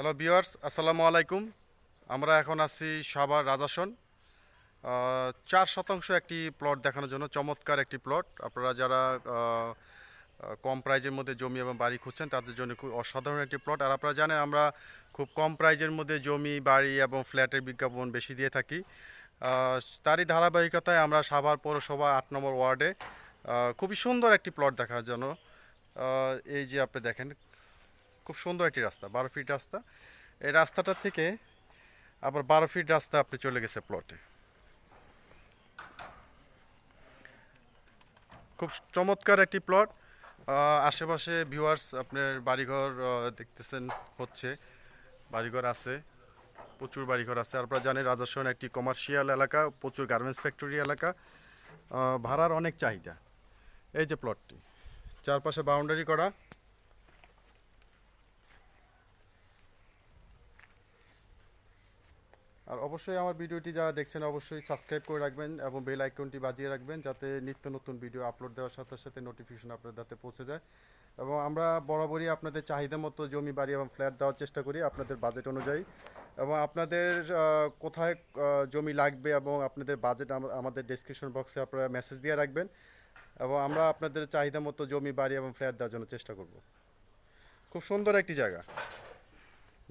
Hello বিওয়ার্স আসসালামু আলাইকুম আমরা এখন আছি সাভার রাজাসন। চার শতাংশ একটি প্লট দেখানোর জন্য, চমৎকার একটি প্লট আপনারা যারা কম প্রাইজের মধ্যে জমি এবং বাড়ি খুঁজছেন, তাদের জন্য খুব অসাধারণ একটি প্লট আর আপনারা জানেন, আমরা খুব কম প্রাইজের মধ্যে জমি, বাড়ি এবং ফ্ল্যাটের বিজ্ঞাপন বেশি দিয়ে থাকি। তারই ধারাবাহিকতায় আমরা সাভার পৌরসভা আট নম্বর ওয়ার্ডে খুবই সুন্দর একটি প্লট দেখার জন্য। এই যে আপনি দেখেন খুব সুন্দর একটি রাস্তা, বারো ফিট রাস্তা। এই রাস্তাটা থেকে আবার বারো ফিট রাস্তা আপনি চলে গেছে প্লটে খুব চমৎকার একটি প্লট আশেপাশে ভিউয়ার্স আপনার বাড়িঘর দেখতেছেন, হচ্ছে। বাড়িঘর আছে, প্রচুর বাড়িঘর আছে। আপনারা জানেন রাজস্বন একটি কমার্শিয়াল এলাকা, প্রচুর গার্মেন্টস ফ্যাক্টরি এলাকা। ভাড়ার অনেক চাহিদা। এই যে প্লটটি চারপাশে বাউন্ডারি করা। আর অবশ্যই আমার ভিডিওটি যারা দেখছেন অবশ্যই সাবস্ক্রাইব করে রাখবেন এবং বেল আইকনটি বাজিয়ে রাখবেন যাতে নিত্য নতুন ভিডিও আপলোড দেওয়ার সাথে সাথে নোটিফিকেশন আপনার যাতে পৌঁছে যায়। এবং আমরা বরাবরই আপনাদের চাহিদা মতো জমি, বাড়ি এবং ফ্ল্যাট দেওয়ার চেষ্টা করি আপনাদের বাজেট অনুযায়ী। এবং আপনাদের কোথায় জমি লাগবে এবং আপনাদের বাজেট আমাদের ডেসক্রিপশন বক্সে আপনারা মেসেজ দিয়ে রাখবেন। এবং আমরা আপনাদের চাহিদা মতো জমি, বাড়ি এবং ফ্ল্যাট দেওয়ার জন্য চেষ্টা করব। খুব সুন্দর একটি জায়গা।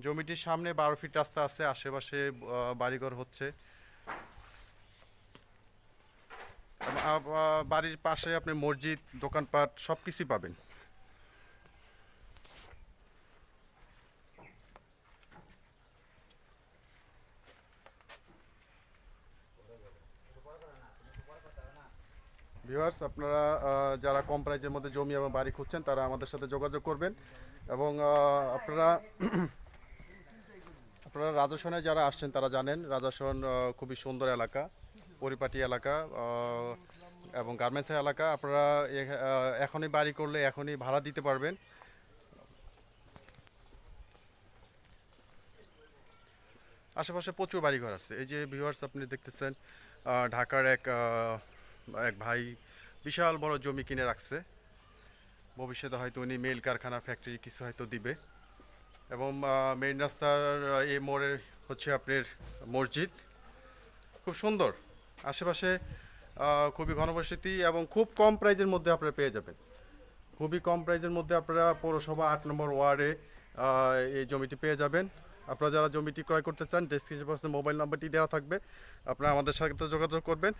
জমিটির সামনে বারো ফিট রাস্তা আছে, আশেপাশে বাড়িঘর হচ্ছে। বাড়ির পাশে আপনি মসজিদ, দোকানপাট সব কিছুই পাবেন। ভিউয়ার্স, আপনারা যারা কম প্রাইজের মধ্যে জমি এবং বাড়ি খুঁজছেন, তারা আমাদের সাথে যোগাযোগ করবেন। এবং আপনারা আপনারা রাজস্বনে যারা আসছেন, তারা জানেন রাজাসন খুবই সুন্দর এলাকা, পরিপাটি এলাকা এবং গার্মেন্টসের এলাকা। আপনারা এখনই বাড়ি করলে এখনই ভাড়া দিতে পারবেন। আশেপাশে প্রচুর বাড়িঘর আছে। এই যে ভিউয়ার্স আপনি দেখতেছেন ঢাকার এক এক ভাই বিশাল বড় জমি কিনে রাখছে। ভবিষ্যতে হয়তো উনি মেল কারখানা ফ্যাক্টরি কিছু হয়তো দিবে। এবং মেইন রাস্তার এই মোড়ে হচ্ছে আপনার মসজিদ। খুব সুন্দর। আশেপাশে খুবই ঘনবসতি এবং খুব কম প্রাইজের মধ্যে আপনারা পেয়ে যাবেন। খুবই কম প্রাইজের মধ্যে আপনারা পৌরসভা আট নম্বর ওয়ার্ডে এই জমিটি পেয়ে যাবেন। আপনারা যারা জমিটি ক্রয় করতে চান ডেসক্রিপশন মোবাইল নাম্বারটি দেওয়া থাকবে। আপনারা আমাদের সাথে যোগাযোগ করবেন।